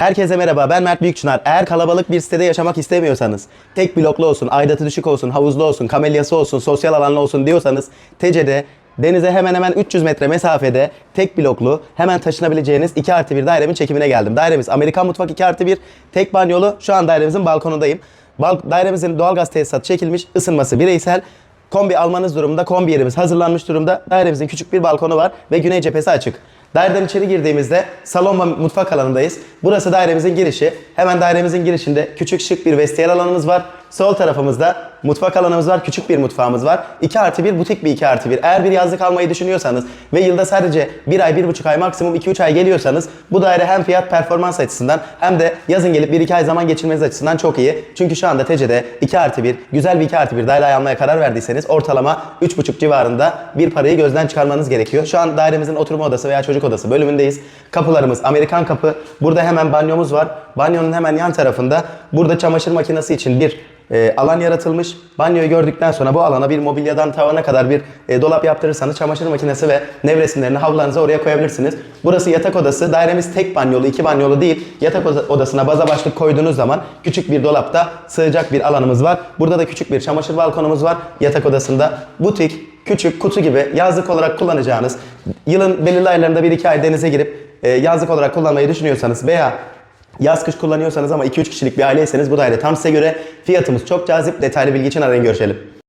Herkese merhaba ben Mert Büyükçınar. Eğer kalabalık bir sitede yaşamak istemiyorsanız, tek bloklu olsun, aidatı düşük olsun, havuzlu olsun, kamelyası olsun, sosyal alanlı olsun diyorsanız TC'de denize hemen hemen 300 metre mesafede tek bloklu hemen taşınabileceğiniz 2 artı 1 dairemin çekimine geldim. Dairemiz Amerikan Mutfak 2 artı 1 tek banyolu şu an dairemizin balkonundayım. Bal dairemizin doğalgaz tesisatı çekilmiş, ısınması bireysel. Kombi almanız durumunda kombi yerimiz hazırlanmış durumda. Dairemizin küçük bir balkonu var ve güney cephesi açık. Daireden içeri girdiğimizde salon ve mutfak alanındayız. Burası dairemizin girişi. Hemen dairemizin girişinde küçük şık bir vestiyer alanımız var. Sol tarafımızda mutfak alanımız var. Küçük bir mutfağımız var. 2 artı 1 butik bir 2 artı 1. Eğer bir yazlık almayı düşünüyorsanız ve yılda sadece 1 ay, 1,5 ay maksimum 2-3 ay geliyorsanız bu daire hem fiyat performans açısından hem de yazın gelip 1-2 ay zaman geçirmeniz açısından çok iyi. Çünkü şu anda TC'de 2 artı 1, güzel bir 2 artı 1 daire almaya karar verdiyseniz ortalama 3,5 civarında bir parayı gözden çıkarmanız gerekiyor. Şu an dairemizin oturma odası veya çocuk odası bölümündeyiz. Kapılarımız Amerikan kapı. Burada hemen banyomuz var. Banyonun hemen yan tarafında burada çamaşır makinesi için bir e, alan yaratılmış. Banyoyu gördükten sonra bu alana bir mobilyadan tavana kadar bir e, dolap yaptırırsanız çamaşır makinesi ve nevresimlerini havlularınızı oraya koyabilirsiniz. Burası yatak odası. Dairemiz tek banyolu, iki banyolu değil. Yatak oda- odasına baza başlık koyduğunuz zaman küçük bir dolapta sığacak bir alanımız var. Burada da küçük bir çamaşır balkonumuz var yatak odasında. Butik, küçük, kutu gibi yazlık olarak kullanacağınız, yılın belirli aylarında 1-2 ay denize girip e, yazlık olarak kullanmayı düşünüyorsanız veya Yaz kış kullanıyorsanız ama 2-3 kişilik bir aileyseniz bu daire tam size göre. Fiyatımız çok cazip. Detaylı bilgi için arayın görüşelim.